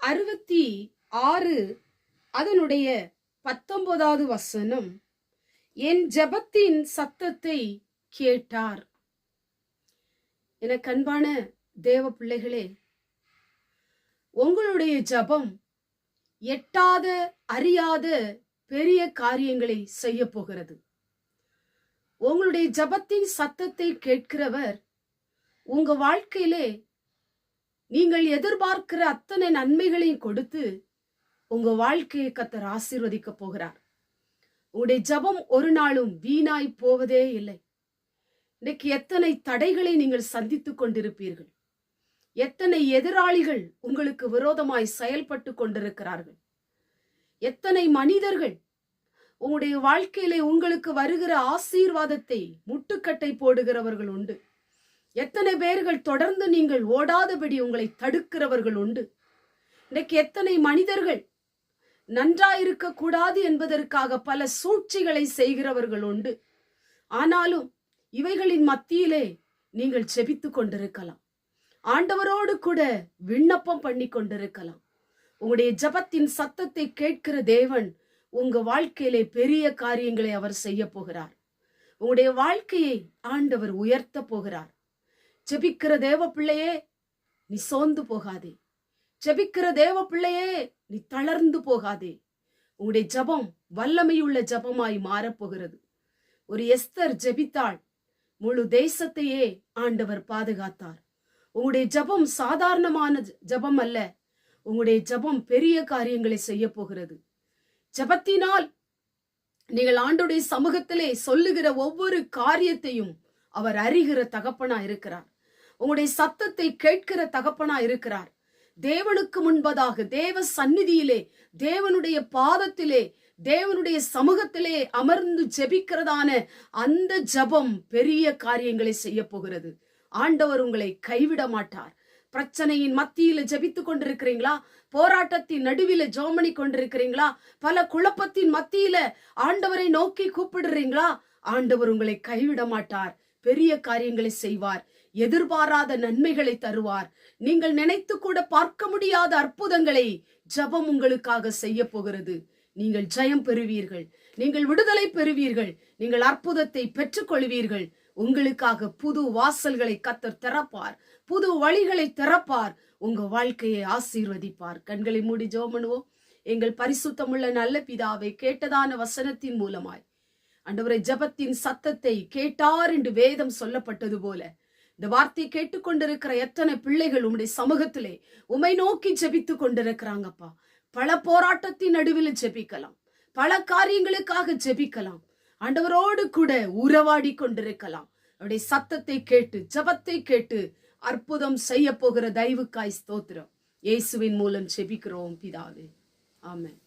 அறுபத்தி ஆறு அதனுடைய பத்தொன்பதாவது வசனம் என் ஜெபத்தின் சத்தத்தை கேட்டார். என கண்பான தேவ பிள்ளைகளே உங்களுடைய ஜெபம் எட்டாத அறியாத பெரிய காரியங்களை செய்ய போகிறது. உங்களுடைய ஜெபத்தின் சத்தத்தை கேட்கிறவர் உங்க வாழ்க்கையிலே நீங்கள் எதிர்பார்க்கிற அத்தனை நன்மைகளையும் கொடுத்து உங்க வாழ்க்கையை கத்தர் ஆசீர்வதிக்க போகிறார். உங்களுடைய ஜெபம் ஒரு நாளும் வீணாய் போவதே இல்லை. இன்னைக்கு எத்தனை தடைகளை நீங்கள் சந்தித்துக் கொண்டிருப்பீர்கள். எத்தனை எதிராளிகள் உங்களுக்கு விரோதமாய் செயல்பட்டு கொண்டிருக்கிறார்கள். எத்தனை மனிதர்கள் உங்களுடைய வாழ்க்கையிலே உங்களுக்கு வருகிற ஆசீர்வாதத்தை முட்டுக்கட்டை போடுகிறவர்கள் உண்டு. எத்தனை பேர்கள் தொடர்ந்து நீங்கள் ஓடாதபடி உங்களை தடுக்கிறவர்கள் உண்டு. இன்றைக்கு எத்தனை மனிதர்கள் நன்றாயிருக்க கூடாது என்பதற்காக பல சூழ்ச்சிகளை செய்கிறவர்கள் உண்டு. ஆனாலும் இவைகளின் மத்தியிலே நீங்கள் செபித்து கொண்டிருக்கலாம். ஆண்டவரோடு கூட விண்ணப்பம் பண்ணி கொண்டிருக்கலாம். உங்களுடைய ஜபத்தின் சத்தத்தை கேட்கிற தேவன் உங்க வாழ்க்கையிலே பெரிய காரியங்களை அவர் செய்ய போகிறார். உங்களுடைய வாழ்க்கையை ஆண்டவர் உயர்த்த போகிறார். ஜெபிக்கிற தேவ பிள்ளையே நீ சோர்ந்து போகாதே. ஜெபிக்கிற தேவ பிள்ளையே நீ தளர்ந்து போகாதே. உங்களுடைய ஜபம் வல்லமையுள்ள ஜபமாய் மாறப்போகிறது. ஒரு எஸ்தர் ஜெபித்தாள். முழு தேசத்தையே ஆண்டவர் பாதுகாத்தார். உங்களுடைய ஜபம் சாதாரணமான ஜபம் அல்ல. உங்களுடைய ஜபம் பெரிய காரியங்களை செய்ய போகிறது. ஜபத்தினால் நீங்கள் ஆண்டுடைய சமூகத்திலே சொல்லுகிற ஒவ்வொரு காரியத்தையும் அவர் அறிகிற தகப்பனா இருக்கிறார் உங்களுடைய சத்தத்தை கேட்கிற தகப்பனா இருக்கிறார். தேவனுக்கு முன்பதாக தேவ சந்நிதியிலே தேவனுடைய பாதத்திலே தேவனுடைய சமூகத்திலே அமர்ந்து ஜெபிக்கிறதான அந்த ஜபம் பெரிய காரியங்களை செய்ய போகிறது ஆண்டவர் உங்களை கைவிட மாட்டார். பிரச்சனையின் மத்தியில ஜெபித்து கொண்டிருக்கிறீங்களா? போராட்டத்தின் நடுவில ஜோமணி கொண்டிருக்கிறீங்களா? பல குழப்பத்தின் மத்தியில ஆண்டவரை நோக்கி கூப்பிடுறீங்களா? ஆண்டவர் உங்களை கைவிட மாட்டார். பெரிய காரியங்களை செய்வார் எதிர்பாராத நன்மைகளை தருவார். நீங்கள் நினைத்து கூட பார்க்க முடியாத அற்புதங்களை ஜபம் உங்களுக்காக செய்ய போகிறது. நீங்கள் ஜெயம் பெறுவீர்கள். நீங்கள் விடுதலை பெறுவீர்கள். நீங்கள் அற்புதத்தை பெற்றுக்கொள்வீர்கள். உங்களுக்காக புது வாசல்களை கத்தர் திறப்பார். புது வழிகளை திறப்பார். உங்க வாழ்க்கையை ஆசீர்வதிப்பார். கண்களை மூடி ஜோமனுவோம் எங்கள் பரிசுத்தமுள்ள நல்ல பிதாவை கேட்டதான வசனத்தின் மூலமாய் அண்டவரை ஜபத்தின் சத்தத்தை கேட்டார் என்று வேதம் சொல்லப்பட்டது போல. இந்த வார்த்தை கேட்டுக்கொண்டிருக்கிற எத்தனை பிள்ளைகள் உம்முடைய சமூகத்திலே உமை நோக்கி ஜெபித்து கொண்டிருக்கிறாங்கப்பா. பல போராட்டத்தின் நடுவில் ஜெபிக்கலாம். பல காரியங்களுக்காக ஜெபிக்கலாம். ஆண்டவரோடு கூட உறவாடி கொண்டிருக்கலாம். அவருடைய சத்தத்தை கேட்டு ஜபத்தை கேட்டு அற்புதம் செய்ய போகிற தயவுக்காய் ஸ்தோத்திரம். இயேசுவின் மூலம் செபிக்கிறோம் பிதாவே. ஆமென்.